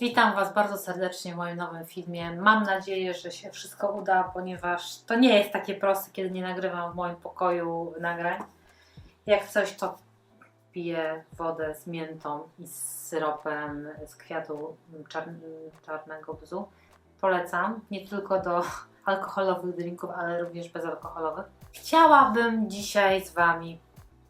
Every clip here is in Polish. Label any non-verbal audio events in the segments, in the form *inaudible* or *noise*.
Witam Was bardzo serdecznie w moim nowym filmie. Mam nadzieję, że się wszystko uda, ponieważ to nie jest takie proste, kiedy nie nagrywam w moim pokoju nagrań. Jak coś, to piję wodę z miętą i z syropem z kwiatu czar czarnego bzu. Polecam nie tylko do *laughs* alkoholowych drinków, ale również bezalkoholowych. Chciałabym dzisiaj z Wami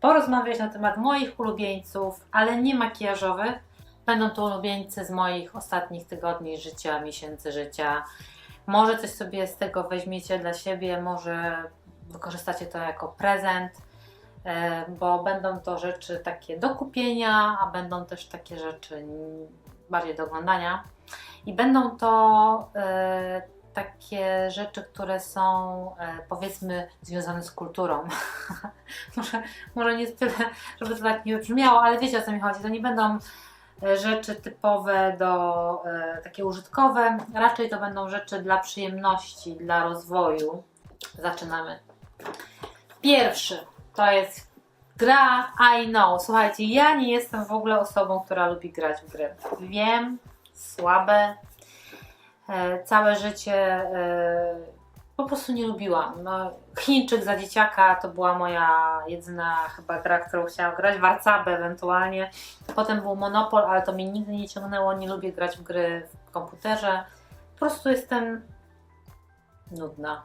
porozmawiać na temat moich ulubieńców, ale nie makijażowych. Będą to ulubieńcy z moich ostatnich tygodni życia, miesięcy życia. Może coś sobie z tego weźmiecie dla siebie, może wykorzystacie to jako prezent, e, bo będą to rzeczy takie do kupienia, a będą też takie rzeczy bardziej do oglądania. I będą to e, takie rzeczy, które są e, powiedzmy związane z kulturą. *laughs* może, może nie tyle, żeby to tak nie brzmiało, ale wiecie o co mi chodzi. To nie będą rzeczy typowe do e, takie użytkowe, raczej to będą rzeczy dla przyjemności, dla rozwoju. Zaczynamy. Pierwszy to jest gra I know. Słuchajcie, ja nie jestem w ogóle osobą, która lubi grać w gry. Wiem, słabe. E, całe życie e, po prostu nie lubiłam. No, Chińczyk za dzieciaka to była moja jedyna chyba gra, którą chciałam grać. Warcaby ewentualnie. Potem był Monopol, ale to mnie nigdy nie ciągnęło. Nie lubię grać w gry w komputerze. Po prostu jestem nudna.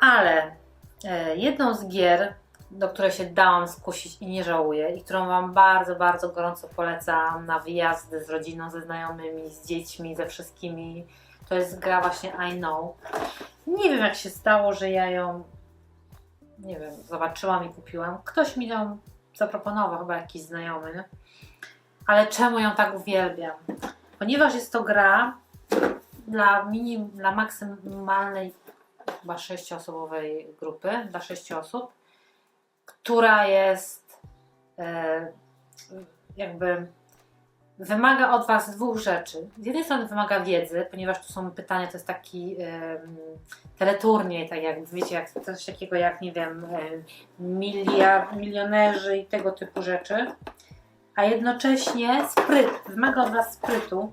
Ale e, jedną z gier, do której się dałam skusić i nie żałuję, i którą Wam bardzo, bardzo gorąco polecam na wyjazdy z rodziną, ze znajomymi, z dziećmi, ze wszystkimi, to jest gra właśnie I Know. Nie wiem, jak się stało, że ja ją, nie wiem, zobaczyłam i kupiłam. Ktoś mi ją zaproponował, chyba jakiś znajomy. Ale czemu ją tak uwielbiam? Ponieważ jest to gra dla, mini, dla maksymalnej chyba sześcioosobowej grupy, dla sześciu osób, która jest e, jakby wymaga od Was dwóch rzeczy. Z jednej strony wymaga wiedzy, ponieważ tu są pytania, to jest taki um, teleturniej, tak jak wiecie, jak, coś takiego jak, nie wiem, miliard, milionerzy i tego typu rzeczy, a jednocześnie spryt, wymaga od Was sprytu.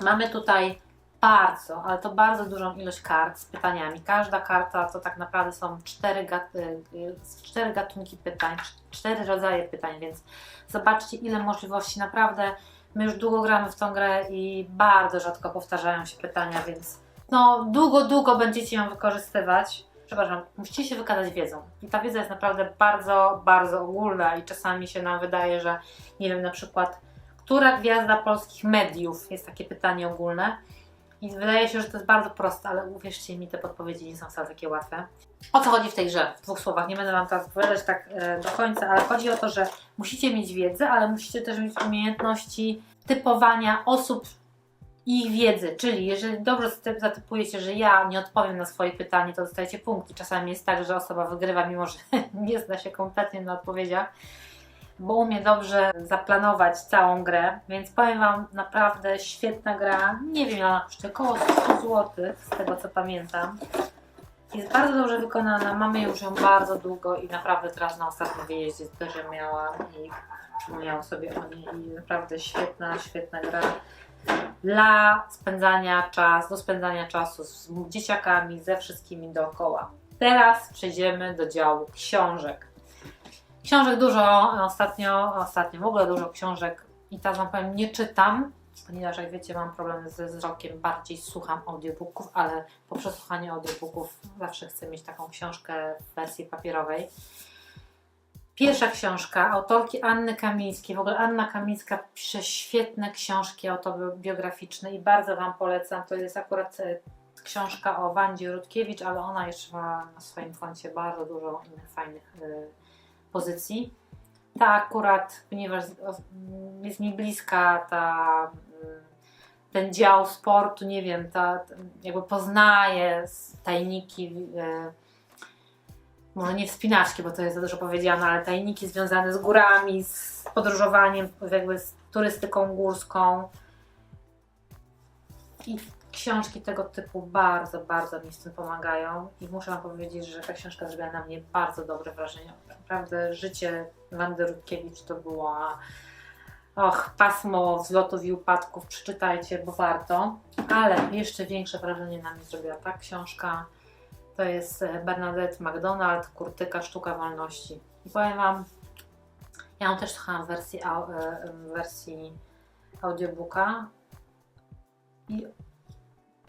Mamy tutaj bardzo, ale to bardzo dużą ilość kart z pytaniami. Każda karta to tak naprawdę są cztery, gat, y, cztery gatunki pytań, cztery rodzaje pytań, więc zobaczcie ile możliwości. Naprawdę my już długo gramy w tą grę i bardzo rzadko powtarzają się pytania, więc no długo, długo będziecie ją wykorzystywać. Przepraszam, musicie się wykazać wiedzą. I ta wiedza jest naprawdę bardzo, bardzo ogólna i czasami się nam wydaje, że nie wiem, na przykład, która gwiazda polskich mediów jest takie pytanie ogólne. I wydaje się, że to jest bardzo proste, ale uwierzcie mi, te podpowiedzi nie są wcale takie łatwe. O co chodzi w tej grze? W dwóch słowach. Nie będę Wam teraz opowiadać tak e, do końca, ale chodzi o to, że musicie mieć wiedzę, ale musicie też mieć umiejętności typowania osób i ich wiedzy. Czyli jeżeli dobrze zatypujecie, że ja nie odpowiem na swoje pytanie, to dostajecie punkty. Czasami jest tak, że osoba wygrywa, mimo że *laughs* nie zna się kompletnie na odpowiedziach bo umie dobrze zaplanować całą grę, więc powiem Wam, naprawdę świetna gra. Nie wiem, ona kosztuje około 100 zł, z tego co pamiętam. Jest bardzo dobrze wykonana, mamy już ją bardzo długo i naprawdę teraz na ostatnim wyjeździe też ją miałam i przypomniałam sobie o niej i naprawdę świetna, świetna gra dla spędzania czasu, do spędzania czasu z dzieciakami, ze wszystkimi dookoła. Teraz przejdziemy do działu książek. Książek dużo ostatnio, ostatnio w ogóle dużo książek i teraz Wam powiem, nie czytam, ponieważ jak wiecie mam problem ze wzrokiem, bardziej słucham audiobooków, ale po przesłuchaniu audiobooków zawsze chcę mieć taką książkę w wersji papierowej. Pierwsza książka autorki Anny Kamińskiej. W ogóle Anna Kamińska pisze świetne książki autobiograficzne i bardzo Wam polecam. To jest akurat e, książka o Wandzie Rutkiewicz, ale ona jeszcze ma na swoim koncie bardzo dużo innych fajnych e, pozycji. Ta akurat, ponieważ jest mi bliska ta, ten dział sportu, nie wiem, ta, jakby poznaję tajniki, e, może nie wspinaczki, bo to jest za dużo powiedziane, ale tajniki związane z górami, z podróżowaniem, jakby z turystyką górską. I książki tego typu bardzo, bardzo mi z tym pomagają i muszę Wam powiedzieć, że ta książka zrobiła na mnie bardzo dobre wrażenie. Naprawdę życie Wandy Rutkiewicz to była Och, pasmo wzlotów i upadków, przeczytajcie, bo warto. Ale jeszcze większe wrażenie na mnie zrobiła ta książka. To jest e, Bernadette McDonald, Kurtyka, Sztuka Wolności. I powiem Wam, ja ją też słuchałam w wersji, e, wersji audiobooka i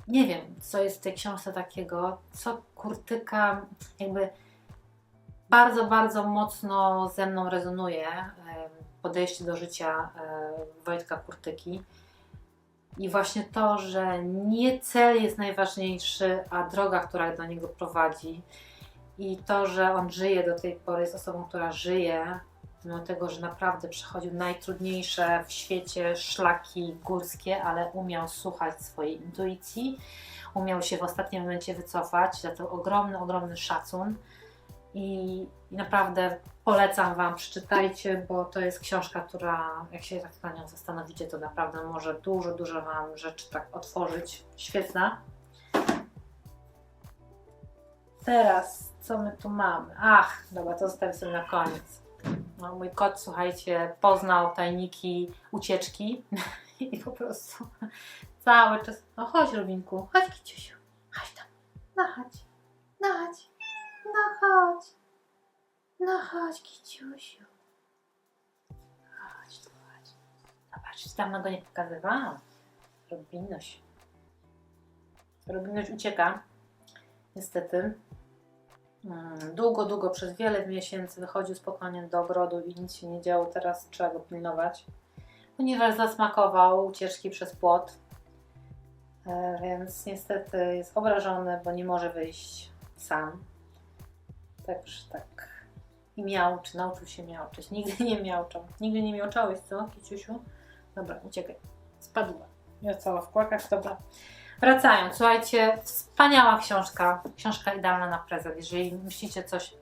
nie wiem, co jest w tej książce takiego, co Kurtyka jakby bardzo, bardzo mocno ze mną rezonuje podejście do życia Wojtka Kurtyki. I właśnie to, że nie cel jest najważniejszy, a droga, która do niego prowadzi. I to, że on żyje do tej pory, jest osobą, która żyje, mimo tego, że naprawdę przechodził najtrudniejsze w świecie szlaki górskie, ale umiał słuchać swojej intuicji, umiał się w ostatnim momencie wycofać, za to ogromny, ogromny szacun. I, naprawdę polecam Wam, przeczytajcie, bo to jest książka, która, jak się tak na nią zastanowicie, to naprawdę może dużo, dużo Wam rzeczy tak otworzyć. Świetna. Teraz, co my tu mamy? Ach, dobra, to zostawię sobie na koniec. No, mój kot, słuchajcie, poznał tajniki ucieczki *laughs* i po prostu cały czas. No chodź, Rubinku, chodź, Kiciusiu, chodź tam, no chodź, no chodź, no chodź, no chodź, Kiciusiu. Chodź chodź. Zobacz, dawno go nie pokazywałam. Rubinuś. Rubinuś ucieka, niestety. Mm, Długo, długo, przez wiele miesięcy wychodził spokojnie do ogrodu i nic się nie działo. Teraz trzeba go pilnować, ponieważ zasmakował ucieczki przez płot. E, Więc niestety jest obrażony, bo nie może wyjść sam. Także tak. I miałczy, nauczył się miałczyć. Nigdy nie miałczał. Nigdy nie miałczałeś, co, Kiciusiu? Dobra, uciekaj. Spadła. Ja cała w kłakach, dobra. Wracając, słuchajcie, wspaniała książka, książka idealna na prezent. Jeżeli myślicie coś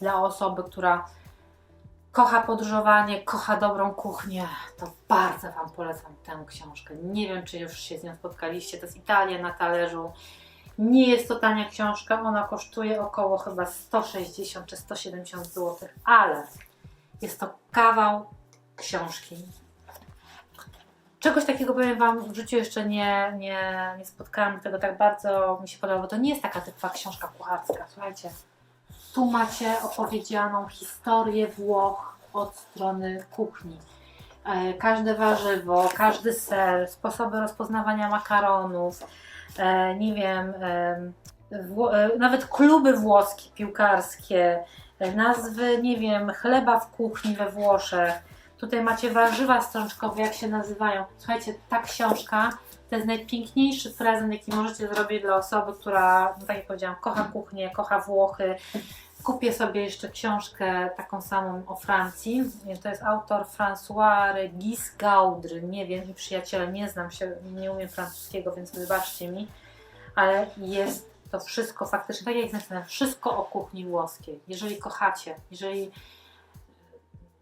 dla osoby, która kocha podróżowanie, kocha dobrą kuchnię, to bardzo Wam polecam tę książkę. Nie wiem, czy już się z nią spotkaliście. To jest Italia na talerzu. Nie jest to tania książka, ona kosztuje około chyba 160 czy 170 zł, ale jest to kawał książki. Czegoś takiego powiem Wam w życiu jeszcze nie, nie, nie spotkałam, tego tak bardzo mi się podoba, bo to nie jest taka typowa książka kucharska, słuchajcie. Tu macie opowiedzianą historię Włoch od strony kuchni. E, Każde warzywo, każdy ser, sposoby rozpoznawania makaronów, e, nie wiem, e, nawet kluby włoskie, piłkarskie, nazwy, nie wiem, chleba w kuchni we Włoszech. Tutaj macie warzywa strączkowe, jak się nazywają. Słuchajcie, ta książka to jest najpiękniejszy prezent, jaki możecie zrobić dla osoby, która, no tak jak powiedziałam, kocha kuchnię, kocha Włochy. Kupię sobie jeszcze książkę taką samą o Francji. To jest autor François Regis Gaudry. Nie wiem, przyjaciele, nie znam się, nie umiem francuskiego, więc wybaczcie mi, ale jest to wszystko faktycznie, tak jak jest wszystko o kuchni włoskiej. Jeżeli kochacie, jeżeli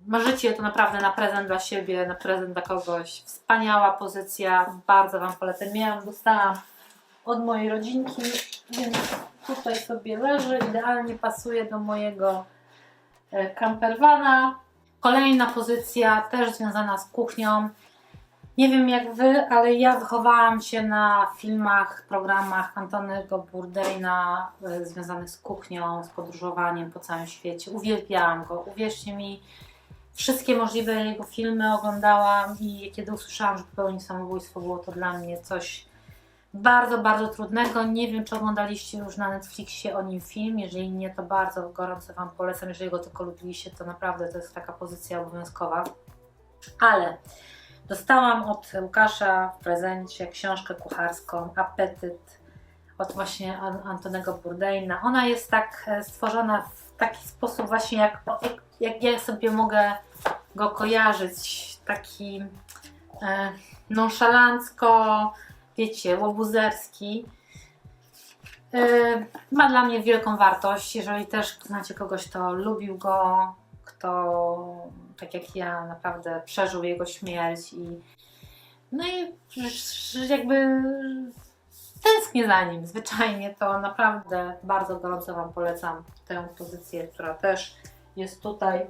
marzycie, to naprawdę na prezent dla siebie, na prezent dla kogoś. Wspaniała pozycja, bardzo Wam polecam. Miałam, dostałam od mojej rodzinki, więc tutaj sobie leży, idealnie pasuje do mojego e, campervana. Kolejna pozycja, też związana z kuchnią. Nie wiem jak Wy, ale ja wychowałam się na filmach, programach Antonego Bourdaina e, związanych z kuchnią, z podróżowaniem po całym świecie. Uwielbiałam go, uwierzcie mi, wszystkie możliwe jego filmy oglądałam i kiedy usłyszałam, że popełnił samobójstwo, było to dla mnie coś bardzo, bardzo trudnego. Nie wiem, czy oglądaliście już na Netflixie o nim film. Jeżeli nie, to bardzo gorąco Wam polecam. Jeżeli go tylko lubiliście, to naprawdę to jest taka pozycja obowiązkowa. Ale dostałam od Łukasza w prezencie książkę kucharską Apetyt od właśnie An- Antonego Bourdaina. Ona jest tak e, stworzona w taki sposób właśnie jak, jak, ja sobie mogę go kojarzyć. Taki e, nonszalancko, wiecie, łobuzerski. E, ma dla mnie wielką wartość. Jeżeli też znacie kogoś, kto lubił go, kto tak jak ja naprawdę przeżył jego śmierć i no i jakby tęsknię za nim zwyczajnie, to naprawdę bardzo gorąco Wam polecam tę pozycję, która też jest tutaj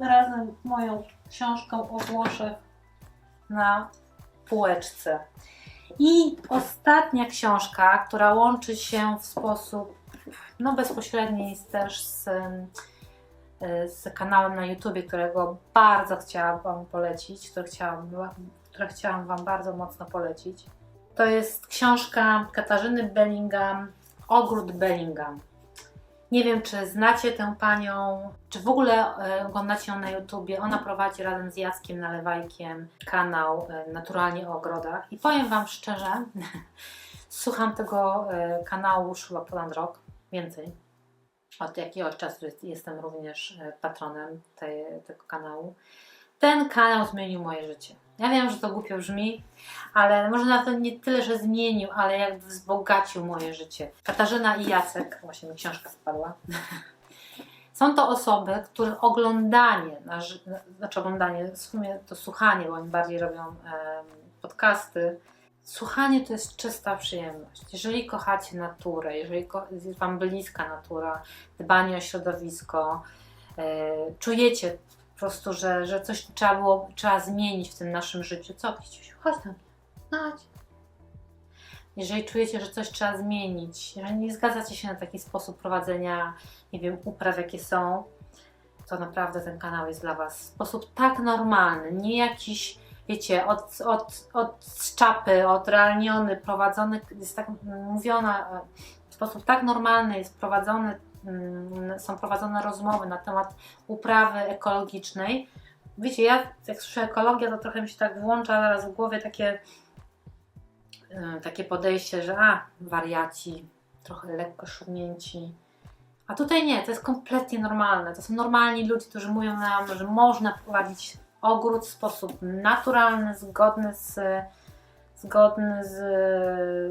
razem z moją książką o Włoszech na półeczce. I ostatnia książka, która łączy się w sposób no, bezpośredni też z, z kanałem na YouTubie, którego bardzo chciałam Wam polecić, które chciałam, które chciałam Wam bardzo mocno polecić. To jest książka Katarzyny Bellingham, Ogród Bellingham. Nie wiem, czy znacie tę panią, czy w ogóle e, oglądacie ją na YouTubie. Ona prowadzi razem z Jackiem Nalewajkiem kanał e, Naturalnie o ogrodach. I powiem Wam szczerze, *laughs* słucham tego e, kanału już chyba ponad rok, więcej. Od jakiegoś czasu jest, jestem również patronem tej, tego kanału. Ten kanał zmienił moje życie. Ja wiem, że to głupio brzmi, ale może nawet nie tyle, że zmienił, ale jakby wzbogacił moje życie. Katarzyna i Jacek, właśnie mi książka spadła. *laughs* Są to osoby, których oglądanie, znaczy oglądanie, w sumie to słuchanie, bo oni bardziej robią podcasty. Słuchanie to jest czysta przyjemność. Jeżeli kochacie naturę, jeżeli jest Wam bliska natura, dbanie o środowisko, e, czujecie po prostu, że, że coś trzeba było, trzeba zmienić w tym naszym życiu. Co, Kiciusiu? Chodź do mnie. Chodź. Jeżeli czujecie, że coś trzeba zmienić, jeżeli nie zgadzacie się na taki sposób prowadzenia, nie wiem, upraw, jakie są, to naprawdę ten kanał jest dla Was w sposób tak normalny, nie jakiś, wiecie, od, od, od czapy, odrealniony, prowadzony, jest tak mówiona, w sposób tak normalny jest prowadzony, są prowadzone rozmowy na temat uprawy ekologicznej. Wiecie, ja jak słyszę ekologia, to trochę mi się tak włącza zaraz w głowie takie, e, takie podejście, że a, wariaci, trochę lekko szurnięci. A tutaj nie, to jest kompletnie normalne. To są normalni ludzie, którzy mówią nam, że można prowadzić ogród w sposób naturalny, zgodny z, zgodny z,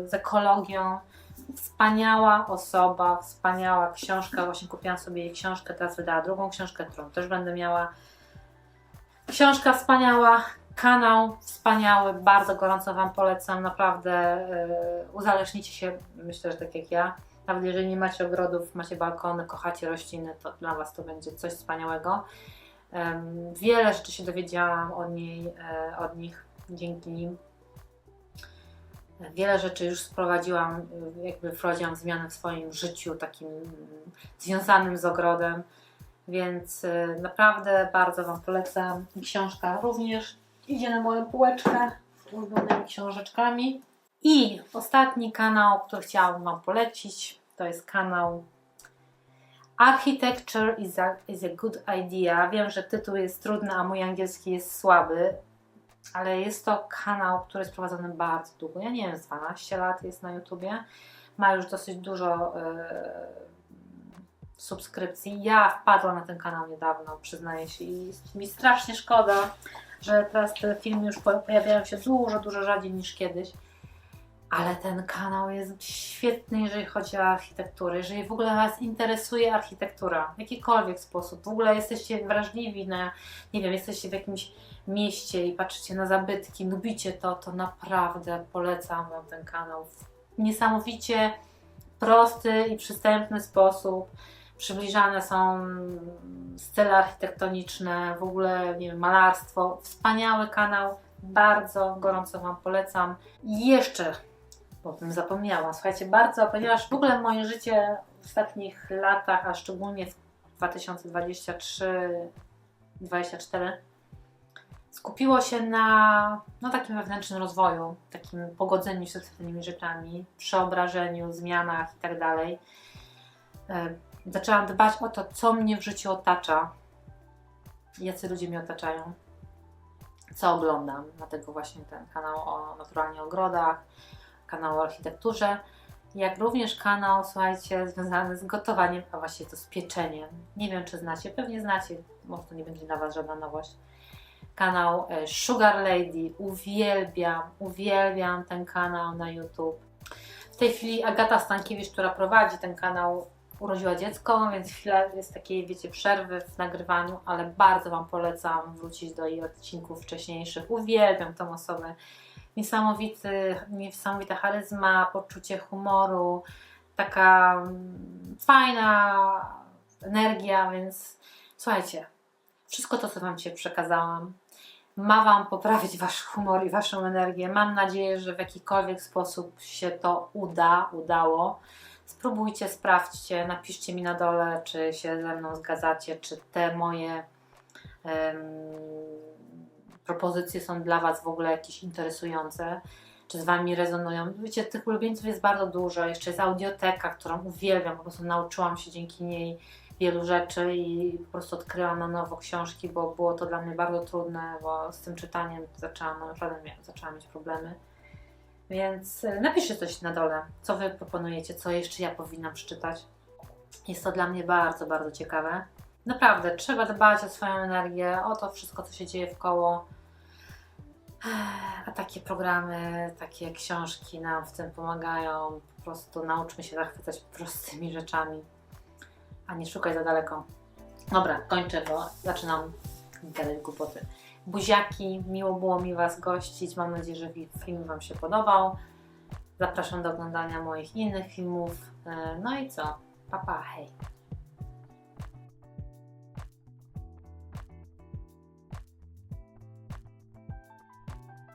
z ekologią. Wspaniała osoba, wspaniała książka. Właśnie kupiłam sobie jej książkę, teraz wydała drugą książkę, którą też będę miała. Książka wspaniała, kanał wspaniały, bardzo gorąco Wam polecam. Naprawdę yy, uzależnicie się, myślę, że tak jak ja. Nawet jeżeli nie macie ogrodów, macie balkony, kochacie rośliny, to dla Was to będzie coś wspaniałego. Wiele rzeczy się dowiedziałam od niej, e, od nich dzięki nim. Wiele rzeczy już wprowadziłam, y, jakby wprowadziłam zmiany w swoim życiu takim związanym z ogrodem, więc y, naprawdę bardzo Wam polecam. Książka również idzie na moją półeczkę z ulubionymi książeczkami. I ostatni kanał, który chciałam Wam polecić, to jest kanał Architecture is a, is a good idea. Wiem, że tytuł jest trudny, a mój angielski jest słaby, ale jest to kanał, który jest prowadzony bardzo długo. Ja nie wiem, z 12 lat jest na YouTubie. Ma już dosyć dużo e, subskrypcji. Ja wpadłam na ten kanał niedawno, przyznaję się, i jest mi strasznie szkoda, że teraz te filmy już po- pojawiają się dużo, dużo rzadziej niż kiedyś. Ale ten kanał jest świetny, jeżeli chodzi o architekturę. Jeżeli w ogóle Was interesuje architektura w jakikolwiek sposób, w ogóle jesteście wrażliwi na, nie wiem, jesteście w jakimś mieście i patrzycie na zabytki, lubicie to, to naprawdę polecam Wam ten kanał. W niesamowicie prosty i przystępny sposób. Przybliżane są style architektoniczne, w ogóle nie wiem, malarstwo. Wspaniały kanał, bardzo gorąco Wam polecam. I jeszcze bo bym zapomniała. Słuchajcie, bardzo, ponieważ w ogóle moje życie w ostatnich latach, a szczególnie w 2023-2024 skupiło się na no, takim wewnętrznym rozwoju, takim pogodzeniu się z pewnymi rzeczami, przeobrażeniu, zmianach i tak dalej. E, Zaczęłam dbać o to, co mnie w życiu otacza, jacy ludzie mnie otaczają, co oglądam. Dlatego właśnie ten kanał o naturalnie ogrodach, kanał o architekturze, jak również kanał, słuchajcie, związany z gotowaniem, a właściwie to z pieczeniem. Nie wiem, czy znacie, pewnie znacie, może to nie będzie dla Was żadna nowość. Kanał e, Sugar Lady, uwielbiam, uwielbiam ten kanał na YouTube. W tej chwili Agata Stankiewicz, która prowadzi ten kanał, urodziła dziecko, więc chwila jest takiej, wiecie, przerwy w nagrywaniu, ale bardzo Wam polecam wrócić do jej odcinków wcześniejszych. Uwielbiam tą osobę niesamowity, niesamowita charyzma, poczucie humoru, taka mm, fajna energia, więc słuchajcie, Wszystko to, co Wam dzisiaj przekazałam, ma Wam poprawić Wasz humor i Waszą energię. Mam nadzieję, że w jakikolwiek sposób się to uda, udało. Spróbujcie, sprawdźcie, napiszcie mi na dole, czy się ze mną zgadzacie, czy te moje em, propozycje są dla Was w ogóle jakieś interesujące, czy z Wami rezonują. Wiecie, tych ulubieńców jest bardzo dużo. Jeszcze jest audioteka, którą uwielbiam, po prostu nauczyłam się dzięki niej wielu rzeczy i po prostu odkryłam na nowo książki, bo było to dla mnie bardzo trudne, bo z tym czytaniem zaczęłam, no naprawdę miałam, zaczęłam mieć problemy. Więc y, napiszcie coś na dole, co Wy proponujecie, co jeszcze ja powinnam przeczytać. Jest to dla mnie bardzo, bardzo ciekawe. Naprawdę, trzeba dbać o swoją energię, o to wszystko, co się dzieje w koło. A takie programy, takie książki nam w tym pomagają. Po prostu nauczmy się zachwycać prostymi rzeczami, a nie szukać za daleko. Dobra, kończę, bo zaczynam gadać głupoty. Buziaki, miło było mi Was gościć. Mam nadzieję, że film Wam się podobał. Zapraszam do oglądania moich innych filmów. E, No i co? Pa, pa, hej!